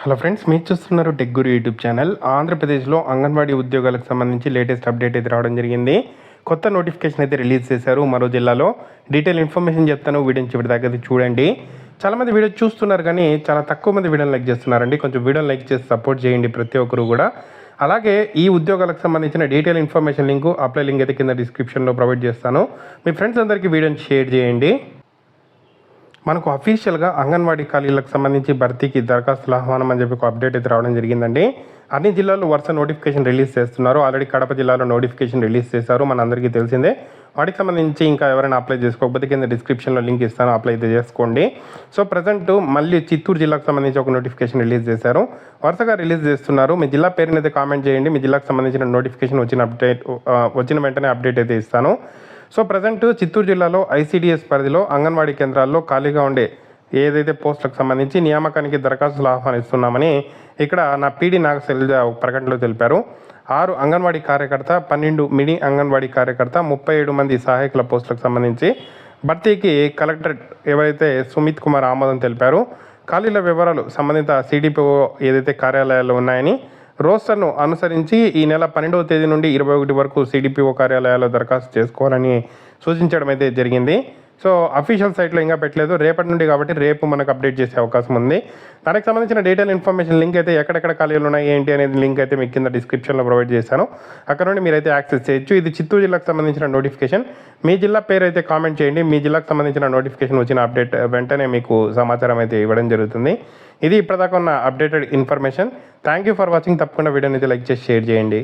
Hello friends మీరు చూస్తున్నారు tech గురు YouTube channel. ఆంధ్రప్రదేశ్లో అంగన్వాడీ ఉద్యోగాలకు సంబంధించి లేటెస్ట్ అప్డేట్ అయితే రావడం జరిగింది. కొత్త నోటిఫికేషన్ అయితే రిలీజ్ చేశారు మరో జిల్లాలో. డీటెయిల్ ఇన్ఫర్మేషన్ చెప్తాను వీడియోని చివరి దాకా చూడండి. చాలామంది వీడియో చూస్తున్నారు కానీ చాలా తక్కువ మంది వీడియోని లైక్ చేస్తున్నారండి. కొంచెం వీడియోని లైక్ చేసి సపోర్ట్ చేయండి ప్రతి ఒక్కరు కూడా. అలాగే ఈ ఉద్యోగాలకు సంబంధించిన detail information link apply link అయితే కింద డిస్క్రిప్షన్లో ప్రొవైడ్ చేస్తాను. మీ ఫ్రెండ్స్ అందరికీ వీడియోని షేర్ చేయండి. మనకు అఫీషియల్గా అంగన్వాడీ ఖాళీలకు సంబంధించి భర్తీకి దరఖాస్తుల ఆహ్వానం అని చెప్పి ఒక అప్డేట్ అయితే రావడం జరిగిందండి. అన్ని జిల్లాల్లో వరుస నోటిఫికేషన్ రిలీజ్ చేస్తున్నారు. ఆల్రెడీ కడప జిల్లాలో నోటిఫికేషన్ రిలీజ్ చేశారు. మన అందరికీ తెలిసిందే. వాటికి సంబంధించి ఇంకా ఎవరైనా అప్లై చేసుకోకపోతే కింద డిస్క్రిప్షన్లో లింక్ ఇస్తాను. అప్లై అయితే చేసుకోండి. సో ప్రజెంట్ మళ్ళీ చిత్తూరు జిల్లాకు సంబంధించి ఒక నోటిఫికేషన్ రిలీజ్ చేశారు. వరుసగా రిలీజ్ చేస్తున్నారు. మీ జిల్లా పేరుని అయితే కామెంట్ చేయండి. మీ జిల్లాకు సంబంధించిన నోటిఫికేషన్ వచ్చిన అప్డేట్ వచ్చిన వెంటనే అప్డేట్ అయితే ఇస్తాను. సో ప్రజెంట్ చిత్తూరు జిల్లాలో ఐసీడీఎస్ పరిధిలో అంగన్వాడీ కేంద్రాల్లో ఖాళీగా ఉండే ఏదైతే పోస్టులకు సంబంధించి నియామకానికి దరఖాస్తులు ఆహ్వానిస్తున్నామని ఇక్కడ నా పీడి నాగశైలజ ఒక ప్రకటనలో తెలిపారు. ఆరు అంగన్వాడీ కార్యకర్త పన్నెండు మినీ అంగన్వాడీ కార్యకర్త ముప్పై ఏడు మంది సహాయకుల పోస్టులకు సంబంధించి భర్తీకి కలెక్టర్ ఎవరైతే సుమిత్ కుమార్ ఆమోదం తెలిపారు. ఖాళీల వివరాలు సంబంధిత సిడిపిఓ ఏదైతే కార్యాలయాలు ఉన్నాయని రోస్టర్ను అనుసరించి ఈ నెల పన్నెండవ తేదీ నుండి ఇరవై ఒకటి వరకు సిడిపిఓ కార్యాలయాల్లో దరఖాస్తు చేసుకోవాలని సూచించడం అయితే జరిగింది. సో అఫీషియల్ సైట్లో ఇంకా పెట్టలేదు. రేపటి నుండి కాబట్టి రేపు మనకు అప్డేట్ చేసే అవకాశం ఉంది. దానికి సంబంధించిన డీటెయిల్ ఇన్ఫర్మేషన్ లింక్ అయితే ఎక్కడెక్కడ ఖాళీలు ఉన్నాయి ఏంటి అనేది లింక్ అయితే మీకు కింద డిస్క్రిప్షన్లో ప్రొవైడ్ చేశాను. అక్కడ నుండి మీరైతే యాక్సెస్ చేయొచ్చు. ఇది చిత్తూరు జిల్లాకు సంబంధించిన నోటిఫికేషన్ మీ జిల్లా పేరు అయితే కామెంట్ చేయండి. మీ జిల్లాకు సంబంధించిన నోటిఫికేషన్ వచ్చిన అప్డేట్ వెంటనే మీకు సమాచారం అయితే ఇవ్వడం జరుగుతుంది. ఇది ఇప్పటిదాకా ఉన్న updated information thank you for watching తప్పకుండా వీడియోని అయితే లైక్ చేసి షేర్ చేయండి.